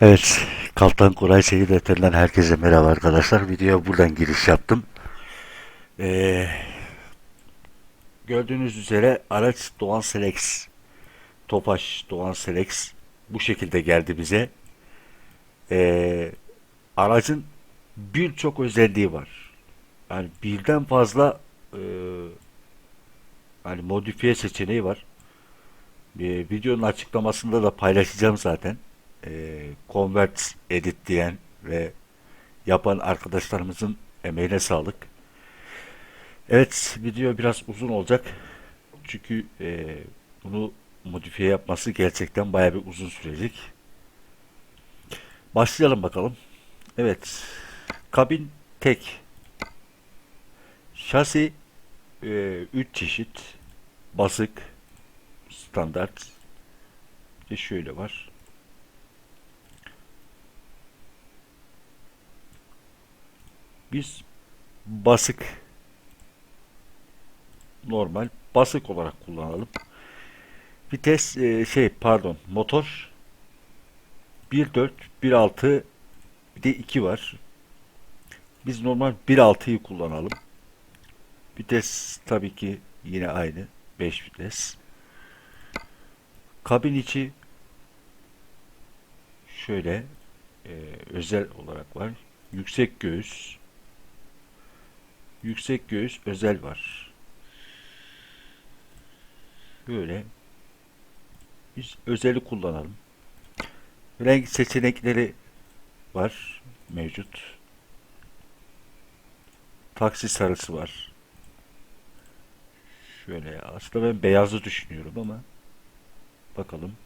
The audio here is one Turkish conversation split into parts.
Evet, Kaltan Koray Seyir Defterinden herkese merhaba arkadaşlar. Videoya buradan giriş yaptım. Ee, gördüğünüz üzere araç Doğan Selex, Tofaş Doğan Selex bu şekilde geldi bize. Ee, aracın birçok özelliği var. Yani birden fazla e, hani modifiye seçeneği var. Bir videonun açıklamasında da paylaşacağım zaten e, Convert Edit diyen ve yapan arkadaşlarımızın emeğine sağlık. Evet video biraz uzun olacak. Çünkü e, bunu modifiye yapması gerçekten bayağı bir uzun sürecek. Başlayalım bakalım. Evet. Kabin tek. Şasi 3 çeşit. Basık. Standart. Bir şöyle var. Biz basık normal basık olarak kullanalım. Vites e, şey pardon motor 1.4 1.6 bir de 2 var. Biz normal 1.6'yı kullanalım. Vites tabii ki yine aynı 5 vites. Kabin içi şöyle e, özel olarak var. Yüksek göğüs yüksek göğüs özel var. Böyle biz özeli kullanalım. Renk seçenekleri var mevcut. Taksi sarısı var. Şöyle aslında ben beyazı düşünüyorum ama bakalım.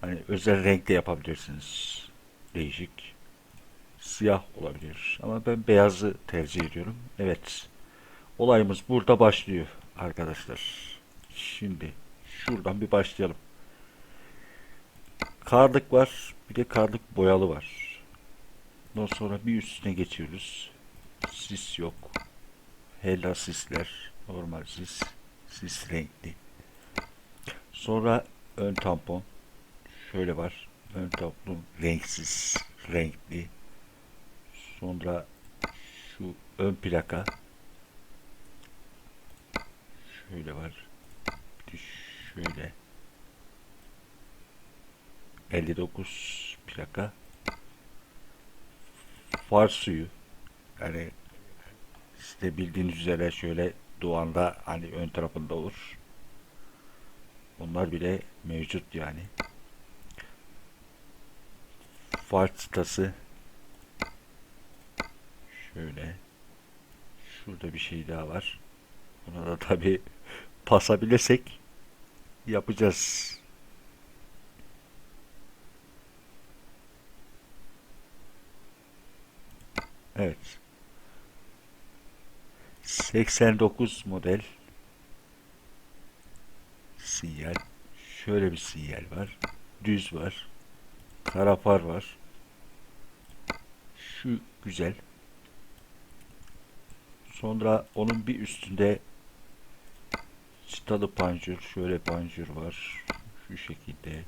Hani özel renkte yapabilirsiniz. Değişik siyah olabilir. Ama ben beyazı tercih ediyorum. Evet. Olayımız burada başlıyor arkadaşlar. Şimdi şuradan bir başlayalım. Karlık var. Bir de karlık boyalı var. Ondan sonra bir üstüne geçiyoruz. Sis yok. Hella sisler. Normal sis. Sis renkli. Sonra ön tampon. Şöyle var. Ön tampon renksiz. Renkli. Sonra şu ön plaka şöyle var. Bir de şöyle 59 plaka far suyu yani işte bildiğiniz üzere şöyle Doğan'da hani ön tarafında olur. Onlar bile mevcut yani. Far çıtası Şöyle. Şurada bir şey daha var. Ona da tabi pasabilirsek yapacağız. Evet. 89 model sinyal. Şöyle bir sinyal var. Düz var. Kara far var. Şu güzel. Sonra onun bir üstünde çıtalı panjur, şöyle panjur var. Şu şekilde.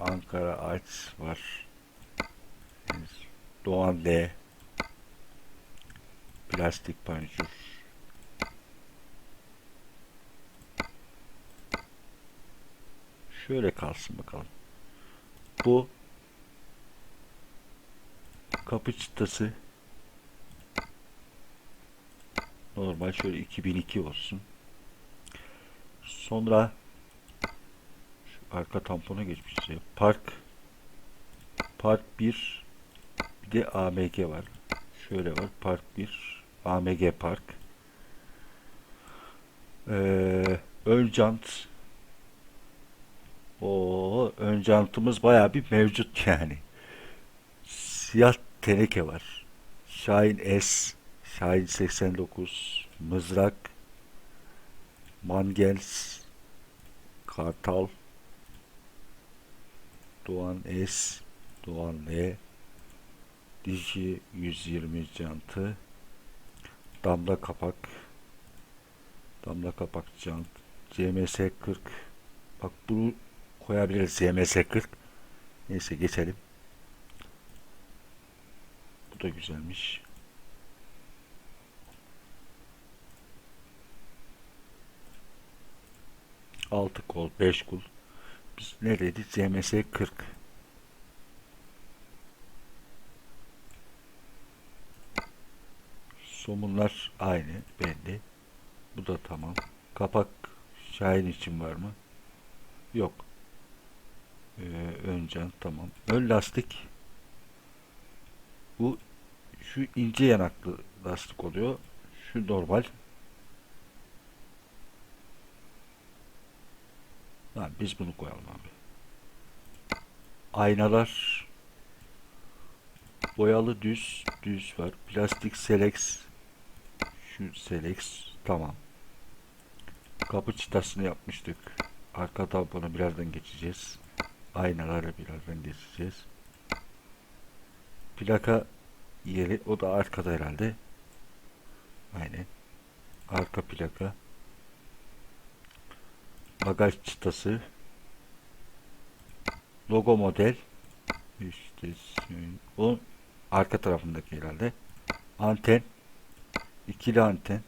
Ankara Arts var. Doğan D. Plastik panjur. Şöyle kalsın bakalım. Bu kapı çıtası Normal şöyle 2002 olsun. Sonra şu arka tampona geçmişiz ya. Park Park 1 bir de AMG var. Şöyle var. Park 1 AMG Park. Ee, ön jant o ön jantımız bayağı bir mevcut yani. Siyah teneke var. Shine S Şahin 89, Mızrak, Mangels, Kartal, Doğan S, Doğan L, Diji 120 jantı, damla kapak, damla kapak jant, CMS 40, bak bunu koyabiliriz CMS 40, Neyse geçelim. Bu da güzelmiş. Altı kol, beş kol. Biz neredeydik? CMS 40. Somunlar aynı belli. Bu da tamam. Kapak Şahin için var mı? Yok. Ee, ön tamam. Ön lastik bu şu ince yanaklı lastik oluyor. Şu normal. Ha, biz bunu koyalım abi. Aynalar boyalı düz düz var. Plastik Selex şu Selex tamam. Kapı çıtasını yapmıştık. Arka tamponu birazdan geçeceğiz. Aynaları birazdan geçeceğiz. Plaka yeri o da arkada herhalde. Aynen. Arka plaka. Bagaj çıtası. Logo model. İşte o arka tarafındaki herhalde. Anten. ikili anten.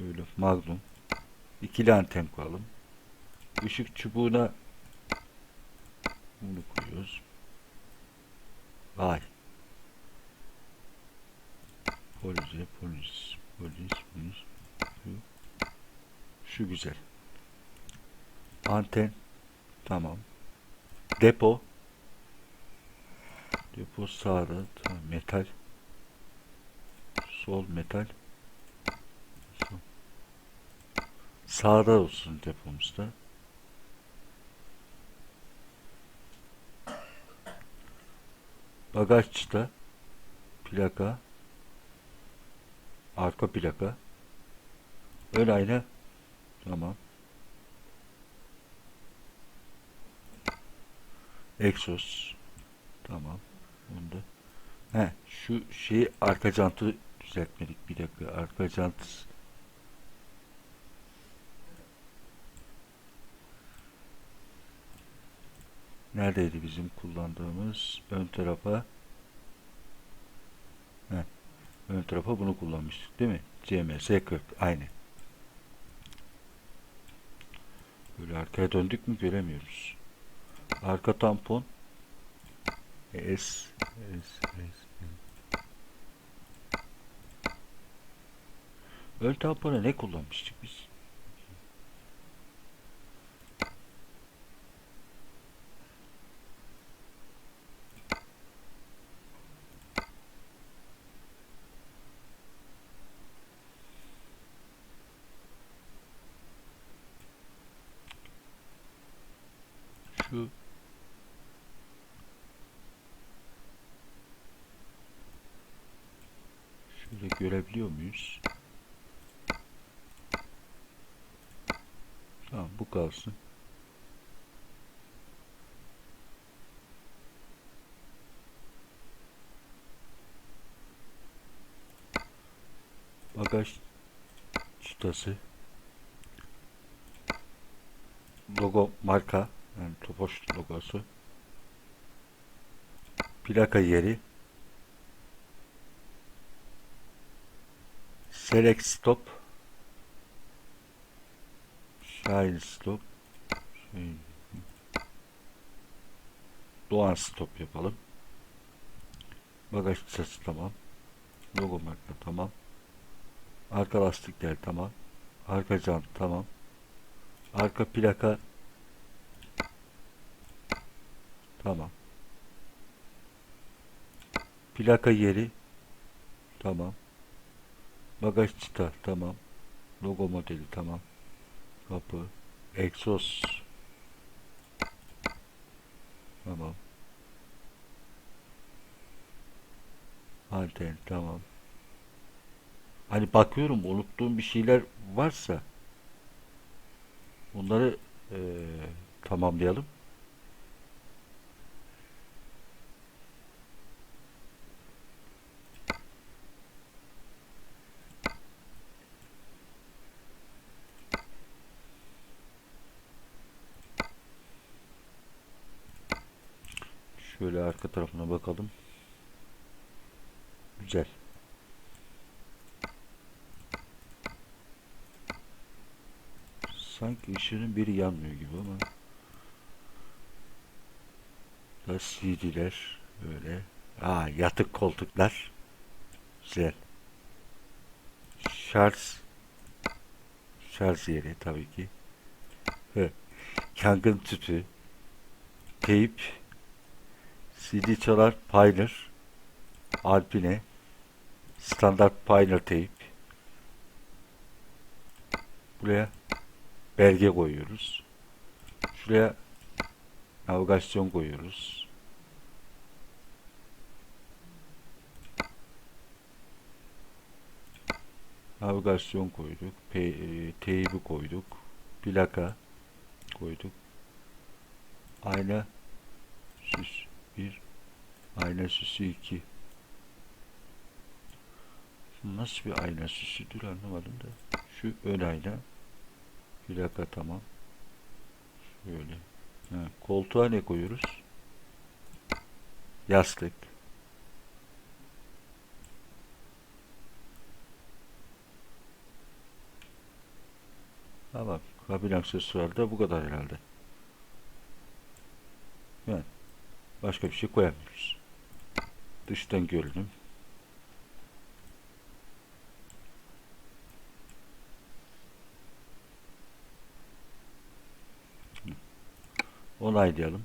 Böyle magnum. İkili anten koyalım. Işık çubuğuna bunu koyuyoruz. Vay. Polis, polis, polis, polis. Şu güzel. Anten. Tamam. Depo. Depo sağda. Tamam. Metal. Sol metal. Sağda olsun depomuzda. Bagajda plaka arka plaka ön ayna tamam egzoz tamam bunda he şu şeyi arka jantı düzeltmedik bir dakika arka jant Neredeydi bizim kullandığımız ön tarafa? Heh, ön tarafa bunu kullanmıştık değil mi? CMS 40 aynı. Böyle arkaya döndük mü göremiyoruz. Arka tampon S S S Ön tampona ne kullanmıştık biz? Şu Şöyle görebiliyor muyuz? Tamam bu kalsın. Bagaj çıtası. Logo marka. Yani Tofaş logosu. Plaka yeri. Select stop. Şahin stop. Şey. Doğan stop yapalım. Bagaj çıtası tamam. Logo marka tamam. Arka lastikler tamam. Arka jant tamam. Arka plaka Tamam. Plaka yeri. Tamam. Bagaj çıta. Tamam. Logo modeli. Tamam. Kapı. Egzoz. Tamam. Anten. Tamam. Hani bakıyorum unuttuğum bir şeyler varsa onları ee, tamamlayalım. Şöyle arka tarafına bakalım. Güzel. Sanki ışığının biri yanmıyor gibi ama. Da CD'ler böyle. Aa yatık koltuklar. Güzel. Şarj şarj yeri tabii ki. Yangın tüpü. Teyp. CD çalar Pioneer. Alpine. Standart Pioneer teyp. Buraya belge koyuyoruz. Şuraya navigasyon koyuyoruz. Navigasyon koyduk. E, teybi koyduk. Plaka koyduk. Ayna süs 1 ayna süsü 2 Nasıl bir ayna süsüdür anlamadım da. Şu ön ayna. Plaka tamam. Şöyle. Ha, koltuğa ne koyuyoruz? Yastık. Tamam. Kabin aksesuarı da bu kadar herhalde. Yani başka bir şey koyamıyoruz. Dıştan görünüm. Onaylayalım.